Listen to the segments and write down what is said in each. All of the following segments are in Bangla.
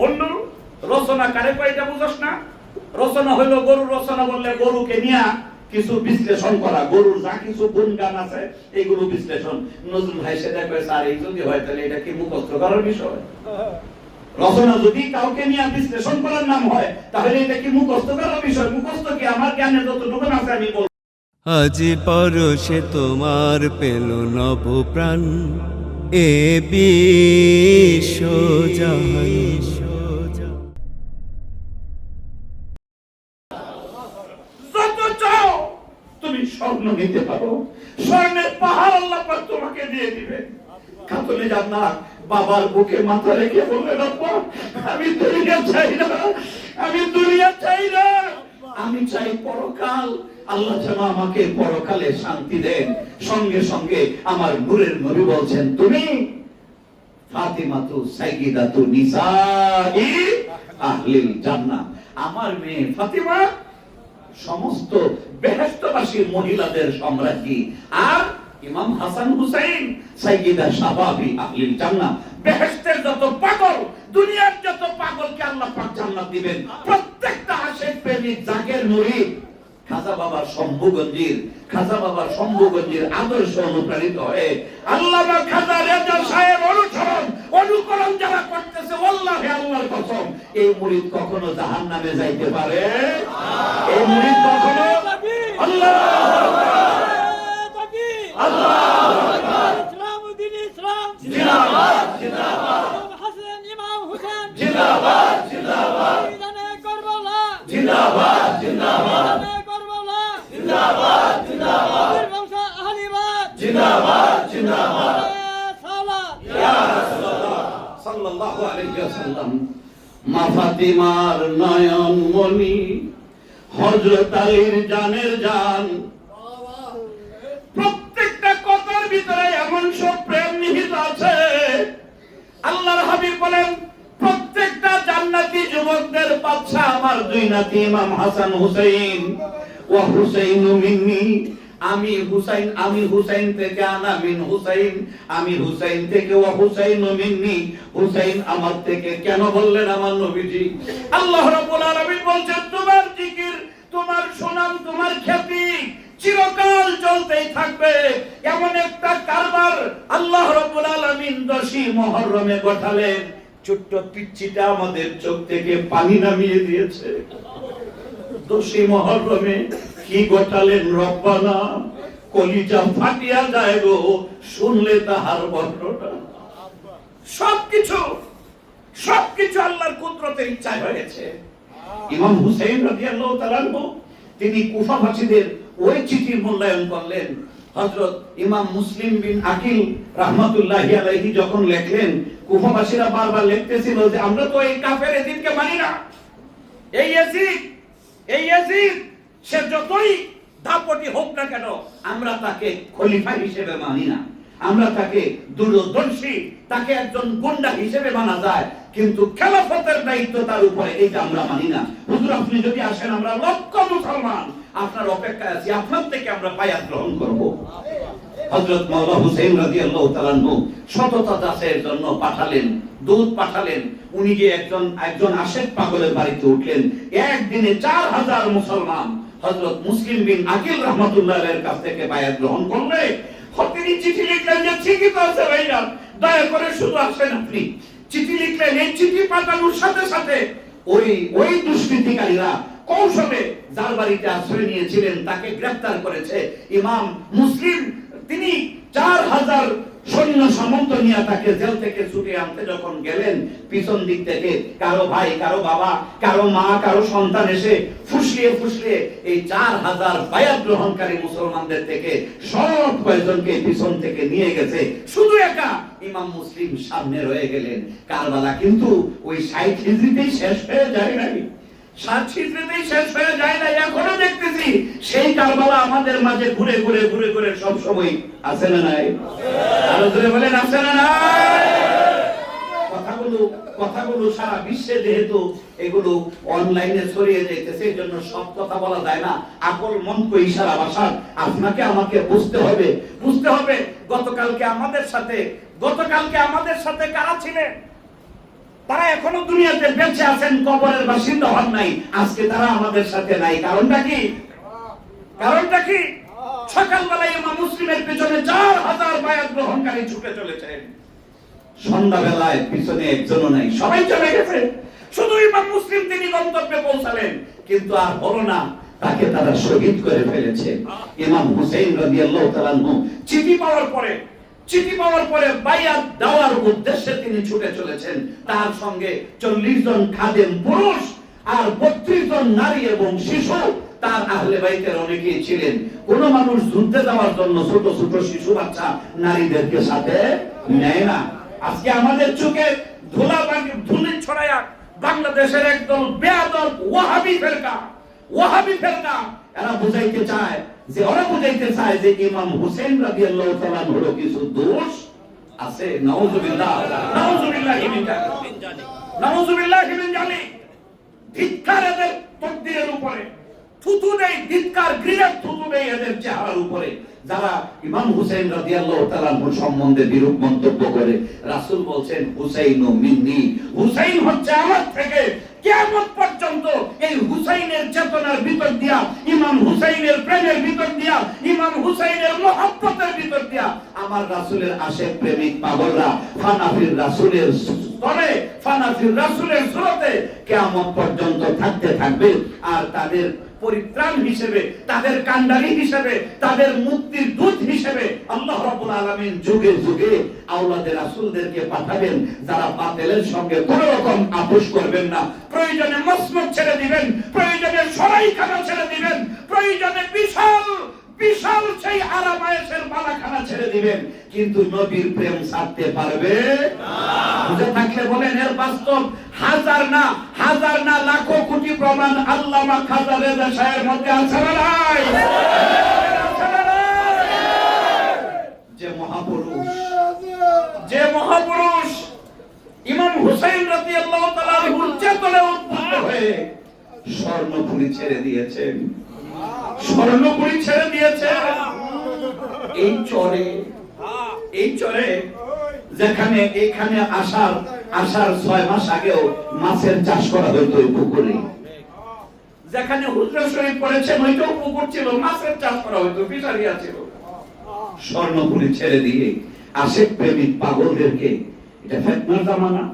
বন্ধু রচনা কারে বুঝস না? রচনা হইল গরুর রচনা বললে গরুকে নিয়া কিছু বিশ্লেষণ করা। গরুর যা কিছু গুণ গান আছে বিশ্লেষণ। নজরুল ভাই সেটা কয়ে, স্যার, এই যদি হয়, তাহলে এটা কি মুখস্থ করার বিষয়? রচনা যদি কাউকে নিয়ে বিশ্লেষণ করার নাম হয়, তাহলে এটা কি মুখস্থ করার বিষয়? মুখস্থ কি আমার জ্ঞানে যতটুকু আছে আমি বলব। আজ তোমার পেল নব প্রাণ এ তুমি স্বর্ণ নিতে পারো। স্বর্ণের পাহাড় আল্লাহ তোমাকে দিয়ে দিবে। জান্নাত বাবার বুকে মাথা রেখে বললেন আমি দুনিয়া চাই না, আমি দুনিয়া চাই না। আমি চাই পরকাল। আল্লাহ যেন আমাকে পরকালে শান্তি দেন। সঙ্গে সঙ্গে আমার নূরের নবী বলছেন, তুমি ফাতিমাতু সাইয়্যিদাতু নিসাই আহলিল জান্নাহ। আমার মেয়ে ফাতিমা সমস্ত বেহেশতবাসী মহিলাদের সম্রাজ্ঞী। আর ইমাম হাসান হুসাইন সাইয়্যিদা শাবাবি আহলিল জান্নাহ। বেহেশতের যত পাগল দুনিয়ার যত পাগলকে আল্লাহ পাক জান্নাত দিবেন প্রত্যেকটা আশেক প্রেমিক জাগের মুরিদ খাজা বাবার শম্ভুগঞ্জির খাজা বাবার শম্ভুগঞ্জির আদর্শ অনুপ্রাণিত হয়ে আল্লামা খাজা রেজা সাহেব অনুসরণ অনুকরণ যারা করতেছে আল্লাহে আল্লাহর কসম এই মুরিদ কখনো জাহান্নামে যাইতে পারে? এই মুরিদ কখনো? আল্লাহ ইসলাম ইসলাম। জিন্দাবাদ জিন্দাবাদ ইমাম হাসান ইমাম হুসেন জিন্দাবাদ জিন্দাবাদ। ময়দানে জিন্দাবাদ। জিন্দাবাদ ময়দানে জিন্দাবাদ। জিন্দাবাদ বীর আহলিবাদ জিন্দাবাদ জিন্দাবাদ। সালাত। সাল্লাল্লাহু আলাইহি ওয়াসাল্লাম মা ফাতিমার নয়ন মনি হযরত আলীর জানের জান। প্রত্যেকটা কথার ভিতরে এমন সব প্রেম নিহিত আছে। আল্লাহর হাবিব বলেন জান্নাতি যুবকদের বাদশা আমার দুই নাতি, ইমাম হাসান, হুসাইন। ওয়া হুসাইনু মিন্নি। আমি হুসাইন আমি হুসাইন থেকে আনা মিন হুসাইন। আমি হুসাইন থেকে হুসাইনু মিন্নি। হুসাইন আমার থেকে কেন বললেন আমার নবীজি? আল্লাহ রাব্বুল আলামিন বলছেন, তোমার জিকির, তোমার সুনাম, তোমার খ্যাতি চিরকাল চলতেই থাকবে। এমন একটা কারবার আল্লাহ রাব্বুল আলামিন দশই মুহররমে ঘটালেন ছোট্ট পিচ্চিটা আমাদের চোখ থেকে পানি নামিয়ে দিয়েছে। দোষী মহরমে কি রব্বানা? কলিজা ফাটিয়া যায় গো, শুনলে তাহার বর্ণনা। সবকিছু সবকিছু আল্লাহর কুদরতের ইচ্ছায় হয়েছে। ইমাম হুসাইন রাদিয়াল্লাহু তাআলা তিনি কুফাবাসীদের ওই চিঠির মূল্যায়ন করলেন। হযরত ইমাম মুসলিম বিন আকিল আলাইহি যখন লেখলেন কুফাবাসীরা বারবার লিখতেছিল যে আমরা তো এই কাফের এদিনকে মানি না। এই ইয়াজিদ এই সে যতই দাপটি হোক না কেন, আমরা তাকে খলিফা হিসেবে মানি না। আমরা তাকে দূরদর্শী, তাকে একজন গুন্ডা হিসেবে মানা যায়, কিন্তু খেলাফতের দায়িত্ব তার উপরে, এইটা আমরা মানি না। হুজুর, আপনি যদি আসেন, আমরা লক্ষ মুসলমান আপনার অপেক্ষায় আছি, আপনার থেকে আমরা বায়াত গ্রহণ করব। আনহু সততা যাচাইয়ের জন্য পাঠালেন দূত পাঠালেন। উনি গিয়ে একজন একজন আশেক পাগলের বাড়িতে উঠলেন। একদিনে চার হাজার মুসলমান হযরত মুসলিম বিন আকিল রহমাতুল্লাহ এর কাছ থেকে বায়াত গ্রহণ করলে তিনি চিঠি লিখলেন যে ঠিকই তো আছে ভাইরা দয়া করে শুধু আসেন আপনি। চিঠি লিখলেন, এই চিঠি পাঠানোর সাথে সাথে ওই ওই দুষ্কৃতিকারীরা কৌশলে যার বাড়িতে আশ্রয় নিয়েছিলেন, তাকে গ্রেফতার করেছে। ইমাম মুসলিম, তিনি চার হাজার সৈন্য সামন্ত নিয়ে তাকে জেল থেকে ছুটে আনতে যখন গেলেন, পিছন দিক থেকে কারও ভাই, কারও বাবা, কারও মা, কারও সন্তান এসে ফুসলিয়ে ফুসলিয়ে এই চার হাজার বায়াত গ্রহণকারী মুসলমানদের থেকে সব কয়েকজনকে পিছন থেকে নিয়ে গেছে। শুধু একা, ইমাম মুসলিম সামনে রয়ে গেলেন। কারবালা কিন্তু ওই ষাট হিজড়িতেই শেষ হয়ে যায় নাই। কথাগুলো সারা বিশ্বে যেহেতু এগুলো অনলাইনে ছড়িয়ে যাইতেছে, এই জন্য সব কথা বলা যায় না। আকল মন্ত্র ইশারা ভাষা আপনাকে আমাকে বুঝতে হবে। বুঝতে হবে, গতকালকে আমাদের সাথে, গতকালকে আমাদের সাথে কারা ছিলেন? তারা এখনও দুনিয়াতে বেঁচে আছেন, কবরের বাসিন্দা হন নাই। আজকে তারা আমাদের সাথে নাই। কারণটা কি? কারণটা কি? সকালবেলায় ইমাম মুসলিমের পেছনে চার হাজার বায়াত গ্রহণকারী ছুটে চলেছেন। সন্ধ্যাবেলায় পিছনে একজনও নাই। সবাই চলে গেছে। শুধু ইমাম মুসলিম তিনি গন্তব্যে পৌঁছালেন, কিন্তু আর হলো না, তাকে তারা শহীদ করে ফেলেছে। ইমাম হুসেইন রাদিয়াল্লাহু তাআলা চিঠি পাওয়ার পরে, চিঠি পাওয়ার পরে বাইয়াত দেওয়ার উদ্দেশ্যে তিনি ছুটে চলেছেন। তার সঙ্গে চল্লিশ জন খাদেম পুরুষ আর বত্রিশ জন নারী এবং শিশু তার আহলে বাইতের অনেকেই ছিলেন। কোন মানুষ যুদ্ধে যাওয়ার জন্য ছোট ছোট শিশু বাচ্চা নারীদেরকে সাথে নেয় না। আজকে আমাদের চোখে ধুলা ধুলি ছড়ায়া বাংলাদেশের একদল বেয়াদল ওয়াহাবি ফেরকা ওয়াহাবি ফেরকা, এরা বুঝাইতে চায় যে, ওরা বুঝাইতে চায় যে ইমাম হুসেন রাদিয়াল্লাহু তাআলা হলো কিছু দোষ আছে। নাউজুবিল্লাহ নাউজুবিল্লাহ মিন জালিক নাউজুবিল্লাহ মিন এদের তকদিরের উপরে। থুতু দেয় ধিক্কার গৃহের থুতু দেয় এদের চেহারার উপরে। যারা ইমাম হুসেন রাদিয়াল্লাহু তাআলা সম্বন্ধে বিরূপ মন্তব্য করে, রাসূল বলছেন, হুসাইন মিন্নি। হুসাইন হচ্ছে আমার থেকে কিয়ামত পর্যন্ত এই হুসাইনের চেতনার ভিতর দিয়া, ইমাম হুসাইনের প্রেমের ভিতর দিয়া, ইমাম হুসাইনের মহব্বতের ভিতর দিয়া আমার রাসূলের আশেক প্রেমিক পাগলরা ফানাফির রাসূলের স্তরে, ফানাফির রাসূলের সুরতে কিয়ামত পর্যন্ত থাকতে থাকবে আর তাদের পরিত্রাণ হিসেবে, তাদের কান্ডারি হিসেবে, তাদের মুক্তির দূত হিসেবে আল্লাহ রাব্বুল আলামিন যুগে যুগে আওলাদে রাসূলদেরকে পাঠাবেন, যারা বাতিলের সঙ্গে কোন রকম আপোষ করবেন না। প্রয়োজনে মসনদ ছেড়ে দিবেন, প্রয়োজনে সরাইখানা ছেড়ে দিবেন, প্রয়োজনে বিশাল বিশাল সেই আরামায়েশের মালাখানা ছেড়ে দিবেন। কিন্তু নবীর প্রেম ছাড়তে পারবে? বুঝে থাকলে বলেন, এর বাস্তব হাজার না হাজার না লাখো কোটি প্রমাণ আল্লামা খাজা রেজা সাহের মধ্যে আছে না নাই? না? যে মহাপুরুষ যে মহাপুরুষ ইমাম হুসাইন রাদিয়াল্লাহু আনহুর চেতনে উদ্বুদ্ধ হয়ে স্বর্ণপুরি ছেড়ে দিয়েছেন। স্বর্ণপুরি ছেড়ে দিয়েছেন এই চরে এই চরে যেখানে এখানে আসার আসার ছয় মাস আগেও মাছের চাষ করা ওই পুকুরে। যেখানে শরীফ পড়েছেন, ওইটাও পুকুর ছিল, মাছের চাষ করা হইতো, ফিশারিয়া ছিল। স্বর্ণপুরি ছেড়ে দিয়ে আসে প্রেমিক পাগলদেরকে, এটা ফেতনার জামানা।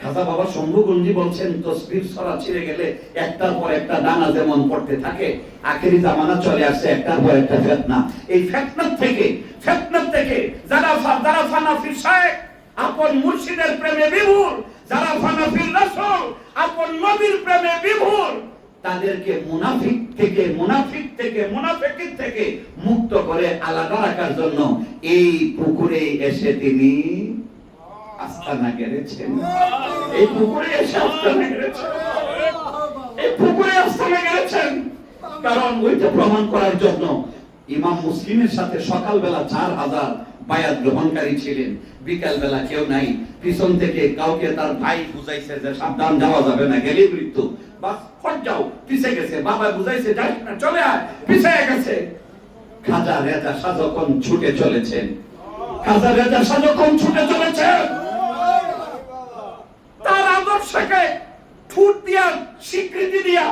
খাজা বাবা শম্ভুগঞ্জি বলছেন, তসবির ছড়া ছিঁড়ে গেলে একটার পর একটা দানা যেমন পড়তে থাকে, আখেরি জামানা চলে আসছে একটার পর একটা ফেতনা। এই ফেতনার থেকে ফেতনার থেকে যারা যারা ফানাফি শায়েখ আপন মুর্শিদের প্রেমে বিভোর, যারা ফানাফির রাসূল, আপন নবীর প্রেমে বিভোর, তাদেরকে মুনাফিক থেকে মুনাফিক থেকে, মুনাফিকির থেকে মুক্ত করে আলাদা রাখার জন্য এই পুকুরে এসে তিনি আস্তানা গেড়েছেন এই পুকুরে এসে আস্তানা গেড়েছেন এই পুকুরে আস্তানা গেড়েছেন। কারণ ওইটা প্রমাণ করার জন্য ইমাম মুসলিমের সাথে সকালবেলা চার হাজার বায়াত গ্রহণকারী ছিলেন। বিকাল বেলা কেউ নাই। পিছন থেকে কাউকে তার ভাই বুঝাইছে যে সাবধান যাওয়া যাবে না গেলে মৃত্যু। বাস হট যাও পিছে গেছে। বাবা বুঝাইছে যাই না চলে আয়। পিছে গেছে। খাজা রেজা যখন ছুটে চলেছেন খাজা রেজা যখন ছুটে চলেছেন তার ঠুট দিয়া, স্বীকৃতি দিয়া,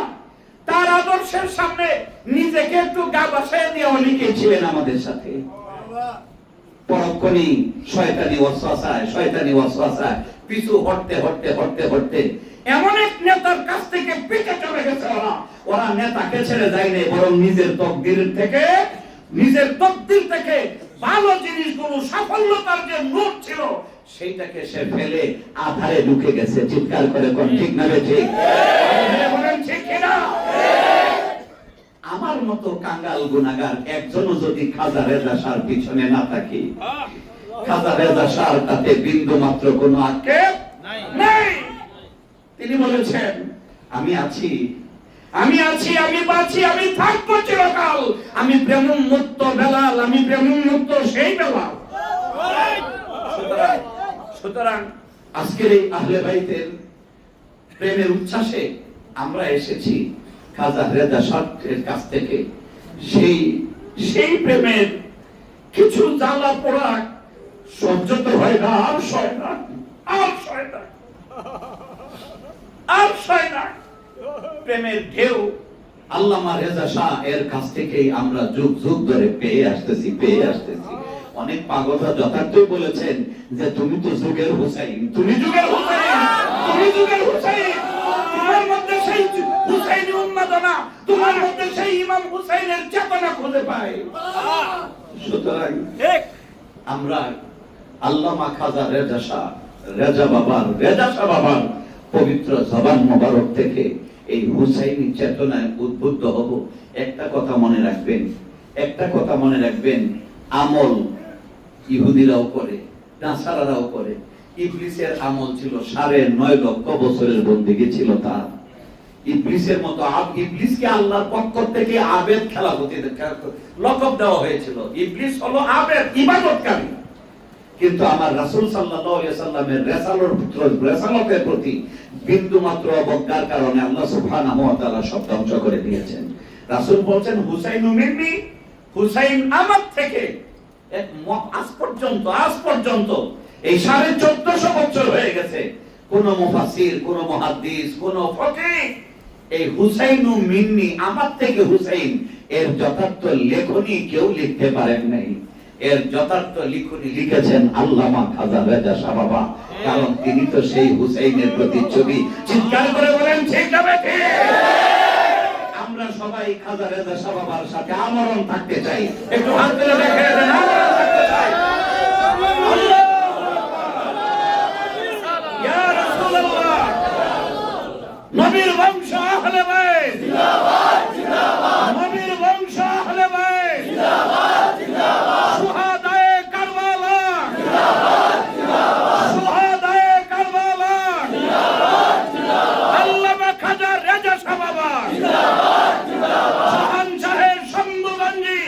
তার আদর্শের সামনে নিজেকে একটু গা বাসায় দিয়ে অনেকেই ছিলেন আমাদের সাথে। পরক্ষণেই শয়তানি ওয়াসওয়াসায় শয়তানি ওয়াসওয়াসায় পিছু হটতে হটতে হটতে হটতে এমন এক নেতার কাছ থেকে পিছে চলে গেছে ওরা। ওরা নেতাকে ছেড়ে যায় নাই, বরং নিজের তকদির থেকে, নিজের তকদির থেকে ভালো জিনিসগুলো সাফল্যতার যে নোট ছিল সেইটাকে সে ফেলে আধারে ঢুকে গেছে। চিৎকার করে কোন ঠিক না ঠিক বলেন ঠিক? কিনা আমার মতো কাঙ্গাল গুনাগার একজনও যদি খাজা রেজা সার পিছনে না থাকি খাজা রেজা সার তাতে বিন্দু মাত্র কোনো আক্ষেপ নেই। তিনি বলেছেন আমি আছি আমি আছি আমি বাঁচি আমি থাকব চিরকাল। আমি প্রেম মুক্ত বেলাল আমি প্রেম মুক্ত সেই বেলাল। সুতরাং আজকের এই আহলে বাইতের প্রেমের উচ্ছ্বাসে আমরা এসেছি খাজা রেজা শাহের কাছ থেকে। সেই সেই প্রেমের কিছু জ্বালা পোড়া সহ্য তো হয় না, আর সয় না, আর সয় না প্রেমের ঢেউ আল্লামা রেজা শাহ এর কাছ থেকেই আমরা যুগ যুগ ধরে পেয়ে আসতেছি পেয়ে আসতেছি। অনেক পাগলরা যথার্থই বলেছেন যে তুমি তো যুগের হুসাইন। তুমি যুগের হুসাইন তুমি যুগের হুসাইন। তোমার মধ্যে সেই হুসাইনি উন্মাদনা তোমার মধ্যে সেই ইমাম হুসাইনের চেতনা খুঁজে পাই সুতরাং আমরা আল্লামা খাজা রেজা শাহ রেজা বাবার রেজা শাহ বাবার পবিত্র জবান মোবারক থেকে এই হুসাইনি চেতনায় উদ্বুদ্ধ হব। একটা কথা মনে রাখবেন একটা কথা মনে রাখবেন আমল ইহুদিরাও করে, নাসারারাও করে। ইবলিসের আমল ছিল সাড়ে নয় লক্ষ বছরের বন্দিকে ছিল তার। ইবলিসের মতো ইবলিসকে আল্লাহর পক্ষ থেকে আবেদ খেলাপতি লকব দেওয়া হয়েছিল। ইবলিস হলো আবেদ, ইবাদতকারী। কিন্তু আমার রাসূল সাল্লামের রেসালতের প্রতি বিন্দু মাত্র অবজ্ঞার কারণে আল্লাহ ওয়া সব ধ্বংস করে দিয়েছেন। রাসূল বলছেন, হুসাইন মিন্নি হুসাইন আমার থেকে আজ পর্যন্ত আজ পর্যন্ত এই সাড়ে চোদ্দশো বছর হয়ে গেছে। কোন মুফাসির কোন মুহাদ্দিস, কোন এই হুসাইন মিন্নি, আমার থেকে হুসাইন, এর যথার্থ লেখনী কেউ লিখতে পারেন নাই। এর যথার্থ লিখনি লিখেছেন আল্লামা খাজা রেজা শাহ বাবা। কারণ তিনি তো সেই হুসাইনের প্রতিচ্ছবি চিৎকার করে বলেন ঠিক সবাই খাজা রেজা বাবার সাথে আমরণ থাকতে চাই। একটু হাত তুলে দেখে! নবীর বংশ আহলে বাইত! নবীর বংশ আহলে বাইত সুহাদায়ে কারবালা সুহাদায়ে কারবালা আল্লামা খাজা রেজা শাহ বাবা শাহের শম্ভুগঞ্জি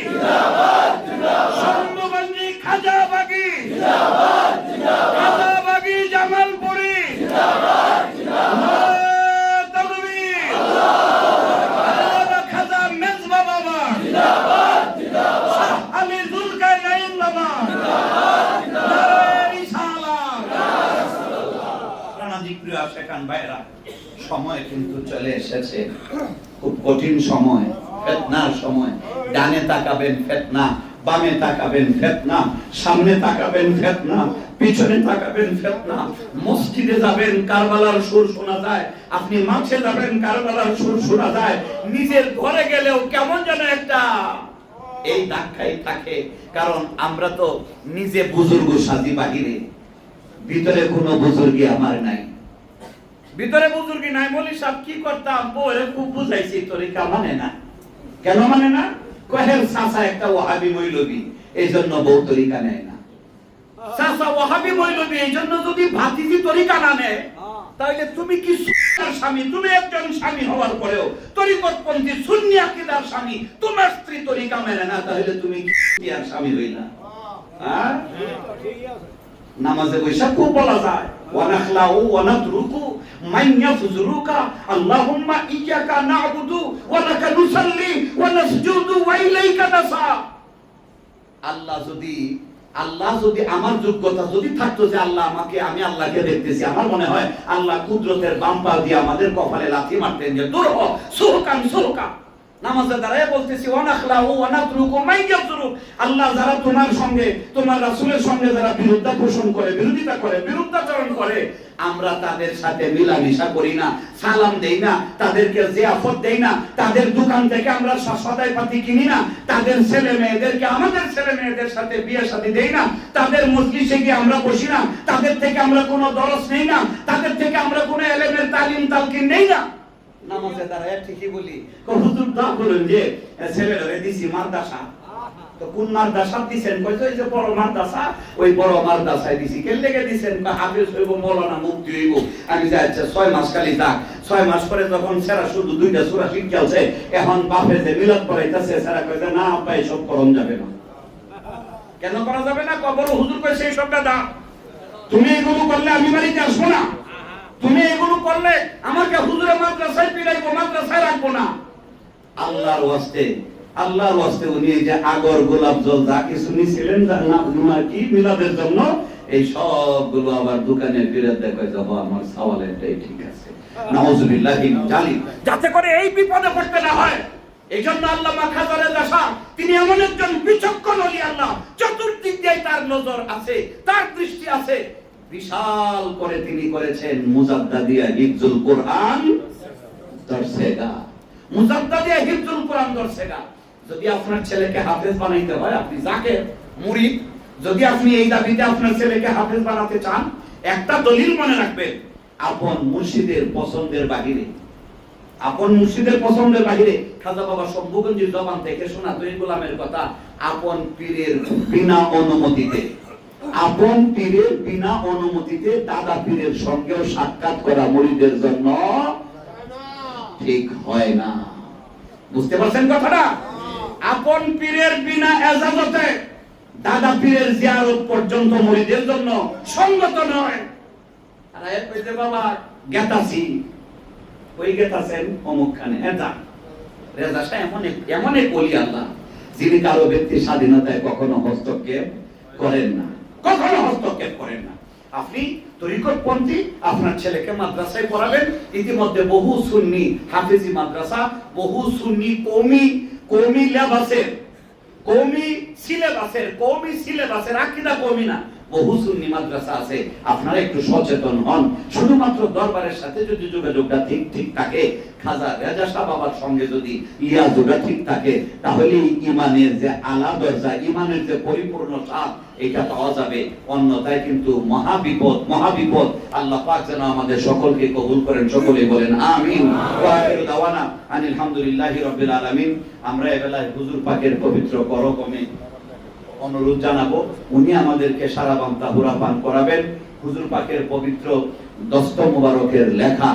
শম্ভুগঞ্জি খাজা বাগি খাজা বাগি জামালপুরি তকবীর আল্লামা খাজা মেজবা বাবা শাহ আলী জুলকারনাইন বাবা নারায়ে রিসালাত প্রাণাধিক প্রিয় আশেকান ভাইরা সময় কিন্তু চলে এসেছে খুব কঠিন সময় ফেতনার সময় ডানে তাকাবেন ফেতনা বামে তাকাবেন ফেতনা, সামনে তাকাবেন ফেতনা, পিছনে তাকাবেন ফেতনা। মসজিদে যাবেন, কারবালার সুর শোনা যায়। আপনি মাঠে যাবেন, কারবালার সুর শোনা যায়। নিজের ঘরে গেলেও কেমন যেন একটা এই ধাক্কাই থাকে। কারণ আমরা তো নিজে বুজুর্গ সাজি বাহিরে। ভিতরে কোনো বুজুর্গি আমার নাই। ভিতরে বুজুর্গি নাই বলি, সব কি করতাম? বউরে খুব বুঝাইছি তরিকা মানে না? কেন মানে না? কহের সাসা একটা ওহাবি মৈলবি, এই জন্য বউ তরিকা নেয় না। সাসা ওহাবি মৈলবি, এই জন্য যদি ভাতিজি তরিকা না নেয় তাহলে তুমি কি সুন্নার স্বামী? তুমি একজন স্বামী হওয়ার পরেও তরিকতপন্থী সুন্নি আকীদার স্বামী, তোমার স্ত্রী তরিকা মেনে না, তাহলে তুমি কি আর স্বামী হইলা? হ্যাঁ? নামাজে বৈশা খুব বলা যায়। ইয়াফজুরুকা আল্লাহুম্মা ইয়্যাকা না'বুদু ওয়া লাকা নুসাল্লি ওয়া নাসজুদু ওয়া ইলাইকা আল্লাহ যদি আল্লাহ যদি আমার যোগ্যতা যদি থাকতো যে আল্লাহ আমাকে, আমি আল্লাহকে দেখতেছি, আমার মনে হয় আল্লাহ কুদরতের বাম পা দিয়ে আমাদের কপালে লাথি মারতেন যে, দূর হ সুহকা বলতেছি মান আল্লাহ যারা তোমার সঙ্গে, তোমার রাসূলের সঙ্গে যারা বিরোধিতা পোষণ করে, বিরোধিতা করে, বিরুদ্ধাচরণ করে, আমরা তাদের সাথে মিলামিশা করি না, সালাম দেই না, তাদেরকে জিয়াফত দেই না, তাদের দোকান থেকে আমরা সদাই পাতি কিনি না, তাদের ছেলে মেয়েদেরকে, আমাদের ছেলে মেয়েদের সাথে বিয়ে শাদী দেই না, তাদের মজলিসে গিয়ে আমরা বসি না, তাদের থেকে আমরা কোনো দরস নেই না, তাদের থেকে আমরা কোনো এলেমের তালিম তালকিন নেই না। নামাজে দাঁড়ায় ঠিকই বলি। হুজুর দোয়া করুন যে ছেলেরে দিছি মাদ্রাসা। তো কোন মাদ্রাসা দিছেন? কইতো এই যে বড় মাদ্রাসা ওই বড় মাদ্রাসায় দিছি। কে লেগে দিছেন? বা হাফেজ হইব মৌলানা মুক্তি হইব। আমি আচ্ছা ছয় মাস খালি থাক ছয় মাস পরে তখন সেরা শুধু দুইটা সূরা শিখালছে এখন বাপে যে মিলাদ পড়াইতাছে সেরা কইতে না আব্বা সব করণ যাবে না। কেন করা যাবে না? কবর হুজুর কই সেই সবটা দাও। তুমি এগুলো করলে আমি বাড়িতে আসব না? তুমি এগুলো করলে আমাকে হুজুরে মাদ্রাসায় পিড়াইবো মাদ্রাসায় রাখব না। আল্লাহর ওয়াস্তে আল্লাহর ওয়াস্তে উনি এই যে আগর গোলাপ জল যা কিছু নিছিলেন কি মিলাদের জন্য এই সবগুলো আবার দোকানে ফিরে দেখে যাব আমার সওয়ালেরটাই ঠিক আছে। নাউজুবিল্লাহ জালি যাতে করে এই বিপদে পড়তে না হয়। এই জন্য আল্লাহ খাজারে দাসা তিনি এমন একজন বিচক্ষণ অলি আল্লাহ চতুর্দিক দিয়ে তার নজর আছে তার দৃষ্টি আছে। বিশাল করে তিনি করেছেন মুজাদ্দাদিয়া হিফজুল কোরআন দর্শেগা মুজাদ্দাদিয়া হিফজুল কোরআন দর্শেগা যদি আপনার ছেলেকে হাফেজ বানাইতে হয়, আপনি যাকে মুরিদ, যদি আপনি এই দাবিতে আপনার ছেলেকে হাফেজ বানাতে চান, একটা দলিল মনে রাখবেন, আপন মুর্শিদের পছন্দের বাহিরে। আপন মুর্শিদের পছন্দের বাহিরে, খাজা বাবা শম্ভুগঞ্জের জবান থেকে শোনা দুই গোলামের কথা, আপন পীরের বিনা অনুমতিতে। আপন পীরের বিনা অনুমতিতে দাদা পীরের সঙ্গেও সাক্ষাৎ করা মুরিদের জন্য ঠিক হয় না। বুঝতে পারছেন কথাটা? আপন পীরের বিনা এজাজতে দাদা পীরের জিয়ারত পর্যন্ত মুরিদের জন্য সঙ্গত নয়। যিনি কারও ব্যক্তির স্বাধীনতায় কখনো হস্তক্ষেপ করেন না। কখনো হস্তক্ষেপ করেন না। আপনি তরিকতপন্থী, আপনার ছেলেকে মাদ্রাসায় পড়াবেন। ইতিমধ্যে বহু সুন্নি হাফিজি মাদ্রাসা, বহু সুন্নি কৌমি কৌমি লেবাসের, কৌমি সিলেবাসের কৌমি সিলেবাসের আকিদা কৌমি না। বহু সুন্নি মাদ্রাসা আছে, আপনারা একটু সচেতন হন। শুধুমাত্র দরবারের সাথে যদি যোগাযোগটা ঠিক ঠিক থাকে, খাজা রেজা শাহ বাবার সঙ্গে যদি ইয়াজুটা ঠিক থাকে, তাহলে ইমানের যে আলা দরজা ইমানের যে পরিপূর্ণ স্বাদ, এটা পাওয়া যাবে। অন্যথায় কিন্তু মহা বিপদ মহা বিপদ আল্লাহ পাক যেন আমাদের সকলকে কবুল করেন সকলে বলেন, আমিন। ওয়া আখিরু দাওয়ানা আনিল হামদুলিল্লাহি রাব্বিল আলামিন। আমরা এবেলায় হুজুর পাকের পবিত্র করকমে অনুরোধ জানাব, উনি আমাদেরকে সারা বান্তা হুরা পান করাবেন। হুজুর পাকের পবিত্র দস্ত মুবারকের লেখা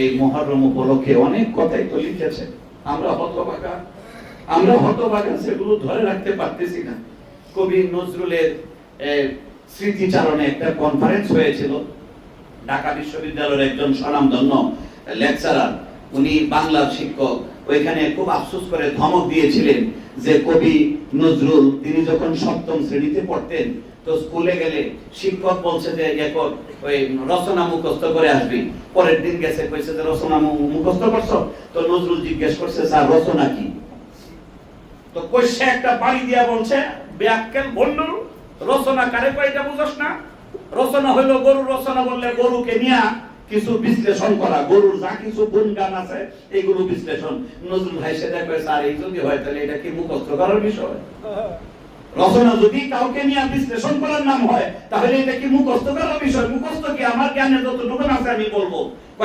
এই মহরম উপলক্ষে অনেক কথাই তো লিখেছে। আমরা হতবাগা আমরা হতবাগা সেগুলো ধরে রাখতে পারতেছি না। কবি নজরুলের স্মৃতিচারণে একটা কনফারেন্স হয়েছিল। ঢাকা বিশ্ববিদ্যালয়ের একজন স্বনামধন্য লেকচারার উনি বাংলার শিক্ষক ওইখানে খুব আফসোস করে ধমক দিয়েছিলেন যে কবি নজরুল, তিনি যখন সপ্তম শ্রেণীতে পড়তেন, তো স্কুলে গেলে শিক্ষক বলছে যে একক ওই রচনা মুখস্থ করে আসবি। পরের দিন গেছে, কইছে যে, রচনা মুখস্থ করছ? তো নজরুল জিজ্ঞেস করছে, স্যার, রচনা কি? তো কইছে, একটা বাড়ি দিয়া বলছে ব্যাককেল বন্ডুর রচনা কারে কয় এটা বুঝছ না? রচনা হইল গরু রচনা বললে গরুকে নিয়া কিছু বিশ্লেষণ করা, গরুর যা কিছু গুণ গান আছে, এগুলো বিশ্লেষণ। নজরুল ভাই সেটা কয়, স্যার, এই যদি হয়, তাহলে এটা কি মুখস্থ করার বিষয়? রচনা যদি কাউকে নিয়ে বিশ্লেষণ করার নাম হয়, তাহলে এটা কি মুখস্থ করার বিষয়? মুখস্থ কি? আমার জ্ঞানে যতটুকু আছে আমি বলব।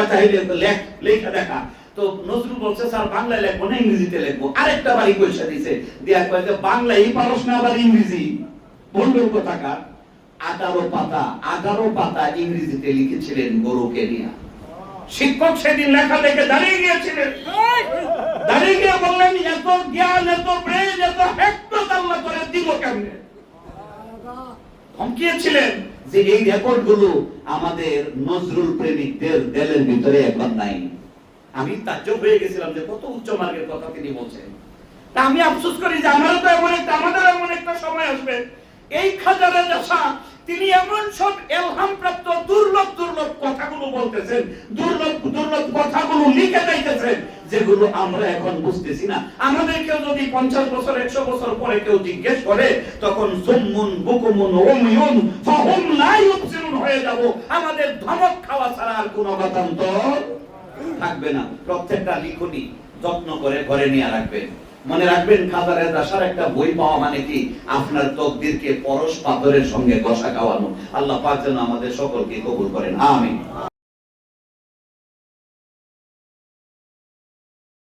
তাহলে লেখ, লেখা দেখা। তো নজরুল বলছে, স্যার, বাংলায় লিখব না, ইংরেজিতে লিখব। আরেকটা বাড়ি পয়সা দিছে, দিয়া কয় যে, বাংলায় পারস না, আবার ইংরেজি। বলল কথাকা আঠারো পাতা আঠারো পাতা ইংরেজিতে লিখেছিলেন গরুকে নিয়ে শিক্ষক সেদিন লেখা দেখে দাঁড়িয়ে গিয়েছিলেন। দাঁড়িয়ে গিয়ে বললেন এত জ্ঞান এত ব্রেন এত হেক্টর আল্লাহ করে দিব কেমনে? ধমকিয়েছিলেন যে এই রেকর্ডগুলো আমাদের নজরুল প্রেমিকদের দেলের ভিতরে এখন নাই। আমি তাজ্জব হয়ে গেছিলাম যে কত উচ্চ মার্গের কথা তিনি বলছেন। তা আমি আফসোস করি যে আমারও তো এমন একটা আমাদের এমন একটা সময় আসবে। এই খাজারের দশা তিনি এমন সব এলহাম প্রাপ্ত দুর্লভ দুর্লভ কথাগুলো বলতেছেন, দুর্লভ দুর্লভ কথাগুলো লিখে যাইতেছেন, যেগুলো আমরা এখন বুঝতেছি না। আমাদের কেউ যদি পঞ্চাশ বছর, একশো বছর পরে কেউ জিজ্ঞেস করে, তখন সুম্মুন বুকুমুন ওমিউন ফাহুম লা ইউবসিরুন হয়ে যাব। আমাদের ধমক খাওয়া ছাড়া আর কোনো গতান্তর থাকবে না। প্রত্যেকটা লিখনি যত্ন করে ঘরে নিয়ে রাখবেন। মনে রাখবেন খাজারের দাসার একটা বই পাওয়া মানে কি? আপনার তকদিরকে পরশ পাথরের সঙ্গে কষা খাওয়ানো। আল্লাহ পাক যেন আমাদের সকলকে কবুল করেন। আমিন।